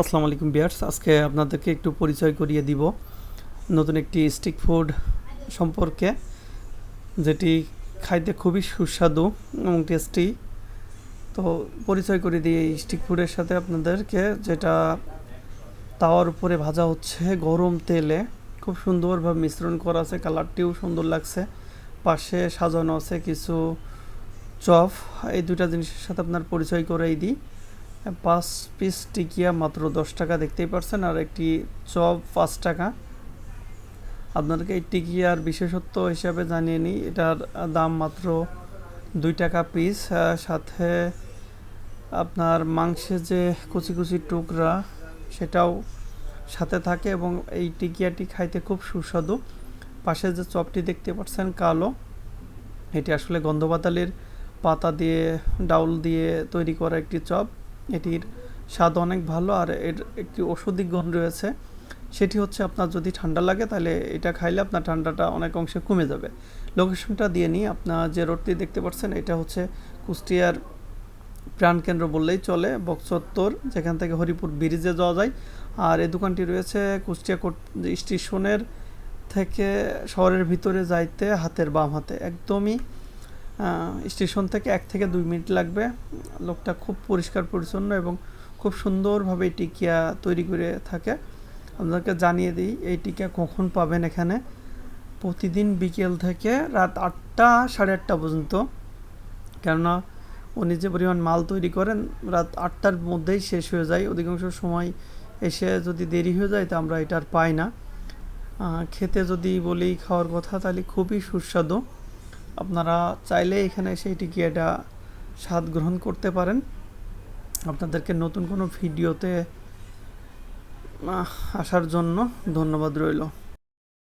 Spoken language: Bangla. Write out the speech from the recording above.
আসসালামু আলাইকুম বিয়ার্স। আজকে আপনাদেরকে একটু পরিচয় করিয়ে দিব নতুন একটি স্টিক ফুড সম্পর্কে, যেটি খাইতে খুবই সুস্বাদু এবং টেস্টি। তো পরিচয় করে দিই এই স্টিক ফুডের সাথে আপনাদেরকে, যেটা তাওয়ার উপরে ভাজা হচ্ছে গরম তেলে। খুব সুন্দরভাবে মিশ্রণ করা আছে, কালারটিও সুন্দর লাগছে। পাশে সাজানো আছে কিছু চপ। এই দুটা জিনিসের সাথে আপনার পরিচয় করেই দিই। পাঁচ পিস টিকিয়া মাত্র দশ টাকা দেখতেই পারছেন, আর একটি চপ পাঁচ টাকা। আপনাদেরকে এই টিকিয়ার বিশেষত্ব হিসাবে জানিয়ে নিই, এটার দাম মাত্র দুই টাকা পিস সাথে আপনার মাংসের যে কুচি কুচি টুকরা সেটাও সাথে থাকে এবং এই টিকিয়াটি খাইতে খুব সুস্বাদু। পাশে যে চপটি দেখতে পাচ্ছেন কালো, এটি আসলে গন্ধবাতালির পাতা দিয়ে, ডাউল দিয়ে তৈরি করা একটি চপ। এটির স্বাদ অনেক ভালো আর এর একটি ওষুধি গুণ রয়েছে। সেটি হচ্ছে আপনার যদি ঠান্ডা লাগে তাহলে এটা খাইলে আপনার ঠান্ডাটা অনেক অংশে কমে যাবে। লোকেশনটা দিয়ে নিই আপনার যে রোডটি দেখতে পাচ্ছেন, এটা হচ্ছে কুষ্টিয়ার প্রাণকেন্দ্র বললেই চলে, বক্সত্তর, যেখান থেকে হরিপুর ব্রিজে যাওয়া যায়। আর এই দোকানটি রয়েছে কুষ্টিয়া কোট স্টেশনের থেকে শহরের ভিতরে যাইতে হাতের বাম হাতে। একদমই স্টেশন থেকে এক থেকে দুই মিনিট লাগবে। লোকটা খুব পরিষ্কার, পরিচ্ছন্ন এবং খুব সুন্দরভাবে এই টিকিয়া তৈরি করে থাকে। আপনাদেরকে জানিয়ে দিই, এই টিকিয়া কখন পাবেন এখানে? প্রতিদিন বিকেল থেকে রাত আটটা, সাড়ে আটটা পর্যন্ত। কেননা উনি যে পরিমাণ মাল তৈরি করেন, রাত আটটার মধ্যেই শেষ হয়ে যায়। অধিকাংশ সময় এসে যদি দেরি হয়ে যায়, তা আমরা এটা আর পাই না। খেতে যদি বলি, খাওয়ার কথা, তাহলে খুবই সুস্বাদু। আপনারা চাইলে এখানে এসে এটি কি এটা স্বাদ গ্রহণ করতে পারেন। আপনাদেরকে নতুন কোনো ভিডিওতে আসার জন্য ধন্যবাদ রইল।